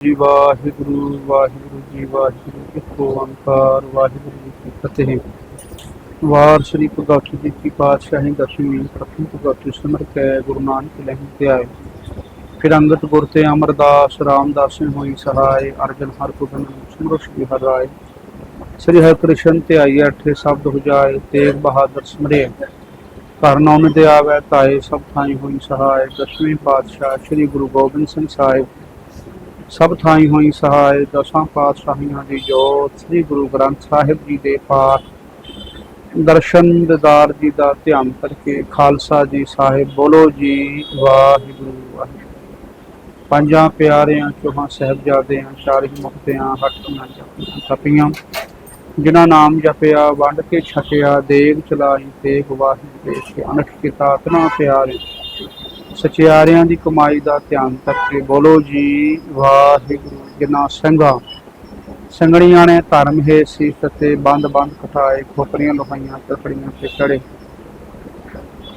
ਜੀ, ਵਾਹਿਗੁਰੂ ਵਾਹਿਗੁਰੂ ਜੀ, ਵਾਹਿਗੁਰੂ ਇੱਕ ਓੰਕਾਰ ਵਾਹਿਗੁਰੂ ਜੀ ਕੀ ਫਤਿਹ। ਵਾਰ ਸ੍ਰੀ ਭਗਤ ਜੀ ਕੀ ਪਾਤਸ਼ਾਹੀ ਦਸਵੀਂ ਪ੍ਰਥਮ ਭਗਤ ਸਿਮਰ ਕੈ, ਗੁਰੂ ਨਾਨਕ ਲਹਿ ਤੇ ਆਏ ਫਿਰ ਅੰਗਤ ਗੁਰ ਤੇ ਅਮਰਦਾਸ, ਰਾਮਦਾਸ ਹੋਈ ਸਹਾਇ ਅਰਜਨ ਹਰ ਗੋਬਿੰਦ ਸਿਮਰੋ ਸ਼੍ਰੀ ਹਰਿ ਰਾਏ। ਸ੍ਰੀ ਹਰਿ ਕ੍ਰਿਸ਼ਨ ਤੇ ਆਈ ਅਠੇ ਸ਼ਬਦ ਹੁਜਾਏ ਤੇਗ ਬਹਾਦਰ ਸਿਮਰੇ। ਘਰ ਨਾਮ ਦੇ ਆਵੇ, ਤਾਏ ਸਭ ਥਾਈ ਹੋਈ ਸਹਾਇ ਦਸਵੀਂ ਪਾਤਸ਼ਾਹ ਸ੍ਰੀ ਗੁਰੂ ਗੋਬਿੰਦ ਸਿੰਘ ਸਾਹਿਬ ਸਭ ਥਾਈ ਹੋਈ ਸਹਾਇ, ਦਸਾਂ ਪਾਤਸ਼ਾਹੀਆਂ ਦੀ ਜੋਤ, ਸ੍ਰੀ ਗੁਰੂ ਗ੍ਰੰਥ ਸਾਹਿਬ ਜੀ ਦੇ ਪਾਠ। ਦਰਸ਼ਨ ਦਿਦਾਰ ਜੀ ਦਾ ਧਿਆਨ ਕਰਕੇ ਖਾਲਸਾ ਜੀ ਸਾਹਿਬ ਬੋਲੋ ਜੀ, ਵਾਹਿਗੁਰੂ ਵਾਹਿਗੁਰੂ। ਪੰਜਾਂ ਪਿਆਰਿਆਂ, ਚੋਹਾਂ ਸਾਹਿਬਜ਼ਾਦਿਆਂ ਚਾਰ ਹੀ ਮੁਕਤਿਆਂ ਹਟੀਆਂ ਤਪੀਆਂ। ਜਿਨ੍ਹਾਂ ਨਾਮ ਜਪਿਆ, ਵੰਡ ਕੇ ਛਕਿਆ, ਦੇਗ ਚਲਾਈ ਤੇ ਵਾਹਿਗੁਰੂ ਦੇ ਕੇ ਅਨਖ ਕੀਤਾ ਤਨਾ ਪਿਆਰੇ। ਸਚਿਆਰਿਆਂ ਦੀ ਕਮਾਈ ਦਾ ਧਿਆਨ ਕਰਕੇ ਬੋਲੋ ਜੀ, ਵਾਹਿਗੁਰੂ ਜਿਨ੍ਹਾਂ ਸਿੰਘਾਂ। ਸੰਗਣੀਆਂ ਨੇ ਧਰਮ ਹੈ ਸੀ ਤੇ ਬੰਦ ਬੰਦ ਕਟਾਏ ਖੋਪਰੀਆਂ ਲੋਹਾਈਆਂ ਤਕੜੀਆਂ ਤੇ ਚੜੇ।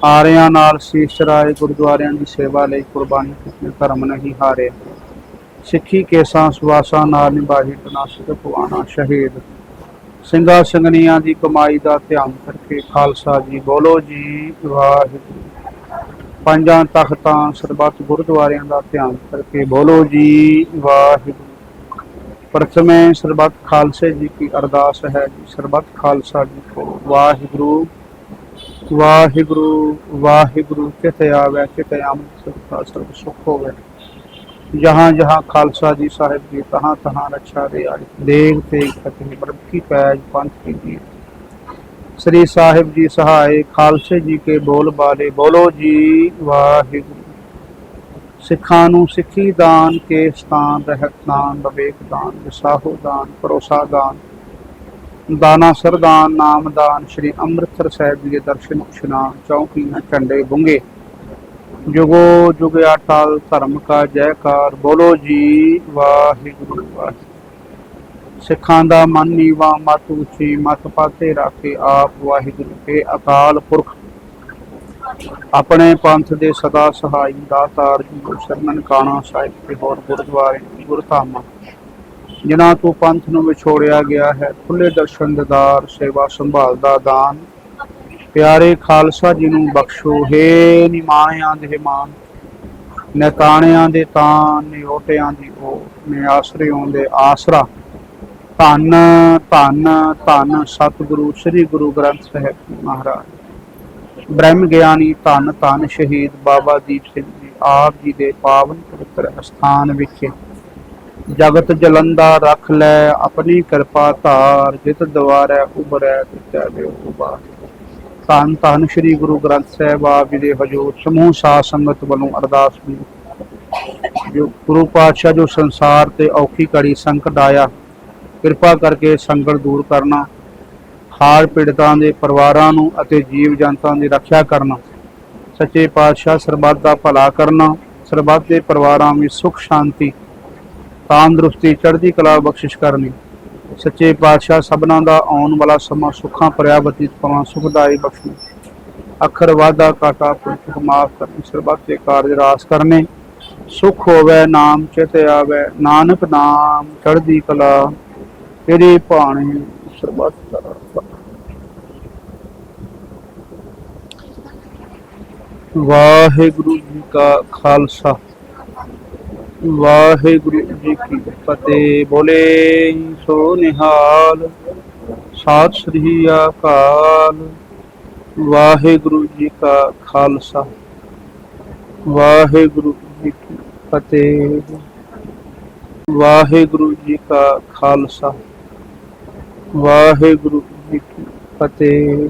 ਆਰਿਆਂ ਨਾਲ ਸੀਸ ਚਰਾਏ ਗੁਰਦੁਆਰਿਆਂ ਦੀ ਸੇਵਾ ਲਈ ਕੁਰਬਾਨੀ ਕੀਤੀ, ਧਰਮ ਨਹੀਂ ਹਾਰੇ। ਸਿੱਖੀ ਕੇਸਾਂ, ਸੁਵਾਸਾਂ ਨਾਲ ਨਿਭਾਹੀ ਤਨਾਸਤ ਪਵਾਣਾ ਸ਼ਹੀਦ। ਸਿੰਘਾਂ ਸੰਗਣੀਆਂ ਦੀ ਕਮਾਈ ਦਾ ਧਿਆਨ ਕਰਕੇ ਖਾਲਸਾ ਜੀ, ਬੋਲੋ ਜੀ, ਵਾਹਿਗੁਰੂ ਪੰਜਾਂ ਤਖਤਾਂ ਸਰਬੱਤ ਗੁਰਦੁਆਰਿਆਂ ਦਾ ਧਿਆਨ ਕਰਕੇ ਬੋਲੋ ਜੀ, ਵਾਹਿਗੁਰੂ। ਪ੍ਰਥਮੇ ਸਰਬੱਤ ਖਾਲਸੇ ਜੀ ਕੀ ਅਰਦਾਸ ਹੈ ਜੀ ਸਰਬੱਤ ਖਾਲਸਾ ਜੀ ਕੋ। ਵਾਹਿਗੁਰੂ ਵਾਹਿਗੁਰੂ ਵਾਹਿਗੁਰੂ, ਕਿਤੇ ਆਵੇ, ਕਿਤੇ ਅੰਮ੍ਰਿਤ ਸੁਖਾ, ਸਰਬ ਸੁਖ ਹੋਵੇ। ਜਹਾਂ ਜਹਾਂ ਖਾਲਸਾ ਜੀ ਸਾਹਿਬ ਜੀ, ਤਹਾਂ ਤਹਾਂ ਰੱਛਾ ਦੇ ਆਏ। ਦੇਖ ਤੇ ਫਤਿਹ ਬਰਕੀ ਪੈਜ, ਪੰਥ ਕੀ ਜੀ ਸ੍ਰੀ ਸਾਹਿਬ ਜੀ ਸਹਾਇ ਖਾਲਸੇ ਜੀ ਕੇ ਬੋਲ ਬਾਲੇ, ਬੋਲੋ ਜੀ ਵਾਹਿਗੁਰੂ। ਸਿੱਖਾਂ ਨੂੰ ਸਿੱਖੀ ਦਾਨ ਕੇ ਸਥਾਨ ਰਹਿਤ ਦਾਨ ਵਿਵੇਕ ਦਾਨ, ਵਿਸਾਹੋ ਦਾਨ, ਭਰੋਸਾ ਦਾਨ। ਦਾਨਾ ਸਰਦਾਨ ਨਾਮ ਦਾਨ, ਸ੍ਰੀ ਅੰਮ੍ਰਿਤਸਰ ਸਾਹਿਬ ਜੀ ਦੇ ਦਰਸ਼ਨ ਇਸ਼ਨਾਨ ਚੌਕੀਆਂ ਝੰਡੇ ਬੁੰਗੇ ਜੁਗੋ ਜੁਗ ਅਟਲ ਧਰਮ ਕਾ ਜੈਕਾਰ, ਬੋਲੋ ਜੀ ਵਾਹਿਗੁਰੂ ਵਾਹਿਗੁਰੂ। ਸਿੱਖਾਂ ਦਾ ਮਨ ਨੀਵਾ, ਮਤ ਉੱਚੀ, ਮਤ ਪਾਤੇ ਰੱਖੇ ਆਪ ਵਾਹਿਗੁਰੂ ਕੇ ਅਕਾਲ ਪੁਰਖ। ਆਪਣੇ ਪੰਥ ਦੇ ਸਦਾ ਸਹਾਈ ਦਾਤਾਰ ਜੀ ਸ਼ਰਨਨ ਕਾਣਾ ਸਾਹਿਬ ਤੇ ਹੋਰ ਗੁਰਦੁਆਰੇ ਗੁਰਧਾਮਾਂ ਜਿਨ੍ਹਾਂ ਤੋਂ ਪੰਥ ਨੂੰ ਵਿਛੋੜਿਆ ਗਿਆ ਹੈ ਖੁੱਲੇ ਦਰਸ਼ਨ, ਦਿਦਾਰ ਸੇਵਾ ਸੰਭਾਲ ਦਾ ਦਾਨ। ਪਿਆਰੇ ਖਾਲਸਾ ਜੀ ਨੂੰ ਬਖਸ਼ੋ, ਹੈ ਨਿਮਾਣਿਆਂ ਦੇ ਮਾਨ ਨਤਾਣਿਆਂ ਦੇ ਤਾਨ ਨਿਓਟਿਆਂ ਦੀ ਉਹ ਨੇ ਆਸਰਿਓਂ ਦੇ ਆਸਰਾ। ਧੰਨ ਧੰਨ ਧੰਨ ਸਤਿਗੁਰੂ, ਸ੍ਰੀ ਗੁਰੂ ਗ੍ਰੰਥ ਸਾਹਿਬ ਮਹਾਰਾਜ। ਬ੍ਰਹਮ ਗਿਆਨੀ ਧੰਨ ਧੰਨ ਸ਼ਹੀਦ ਬਾਬਾ ਦੀਪ ਸਿੰਘ ਜੀ, ਆਪ ਜੀ ਦੇ ਪਾਵਨ ਪਵਿੱਤਰ ਅਸਥਾਨ ਵਿਖੇ। ਜਗਤ ਜਲੰਦਾ ਰੱਖ ਲੈ, ਆਪਣੀ ਕਿਰਪਾ ਧਾਰ, ਜਿਤ ਦਵਾਰੈ ਉਬਰੈ ਤਿਤੈ ਦੇ ਉਬਾਰ ਧੰਨ ਧੰਨ ਸ੍ਰੀ ਗੁਰੂ ਗ੍ਰੰਥ ਸਾਹਿਬ, ਆਪ ਜੀ ਦੇ ਹਜੂਰ ਸਮੂਹ ਸਾਧ ਸੰਗਤ ਵੱਲੋਂ ਅਰਦਾਸ ਵੀ। ਜੋ ਗੁਰੂ ਪਾਤਸ਼ਾਹ ਜੋ ਸੰਸਾਰ ਤੇ ਔਖੀ ਘੜੀ ਸੰਕਟ ਆਇਆ ਕਿਰਪਾ ਕਰਕੇ ਸੰਕਟ ਦੂਰ ਕਰਨਾ, ਹਾਰ ਪੀੜਤਾਂ ਦੇ ਪਰਿਵਾਰਾਂ ਨੂੰ ਅਤੇ ਜੀਵ ਜੰਤਾਂ ਦੀ ਰੱਖਿਆ ਕਰਨਾ, ਸੱਚੇ ਪਾਤਸ਼ਾਹ ਸਰਬੱਤ ਦਾ ਭਲਾ ਕਰਨਾ, ਸਰਬੱਤ ਦੇ ਪਰਿਵਾਰਾਂ ਵਿੱਚ ਸੁਖ, ਸ਼ਾਂਤੀ, ਤੰਦਰੁਸਤੀ, ਚੜ੍ਹਦੀ ਕਲਾ ਬਖਸ਼ਿਸ਼ ਕਰਨੀ, ਸੱਚੇ ਪਾਤਸ਼ਾਹ ਸਭਨਾਂ ਦਾ ਆਉਣ ਵਾਲਾ ਸਮਾਂ ਸੁੱਖਾਂ ਭਰਿਆ ਬਤੀਤ ਪਵਾਂ ਸੁਖਦਾਈ ਬਖਸ਼ੀ ਅੱਖਰ ਵਾਦਾ ਕਾਟਾ ਪੁਰਖ ਮਾਫ ਕਰਨੀ, ਸਰਬੱਤ ਦੇ ਕਾਰਜ ਰਾਸ ਕਰਨੇ, ਸੁਖ ਹੋਵੇ ਨਾਮ ਚਿਤ ਆਵੇ, ਨਾਨਕ ਨਾਮ ਚੜ੍ਹਦੀ ਕਲਾ ਤੇਰੀ ਭਾਣੇ ਸਰਬੱਤ ਵਾਹਿਗੁਰੂ ਜੀ ਕਾ ਖਾਲਸਾ। ਵਾਹਿਗੁਰੂ ਜੀ ਕੀ ਫਤਿਹ। ਬੋਲੇ ਸੋ ਨਿਹਾਲ। ਸਤਿ ਸ੍ਰੀ ਅਕਾਲ। ਵਾਹਿਗੁਰੂ ਜੀ ਕਾ ਖਾਲਸਾ। ਵਾਹਿਗੁਰੂ ਜੀ ਕੀ ਫਤਿਹ। ਵਾਹਿਗੁਰੂ ਜੀ ਕਾ ਖਾਲਸਾ। ਵਾਹਿਗੁਰੂ ਜੀ ਕੀ ਫਤਿਹ।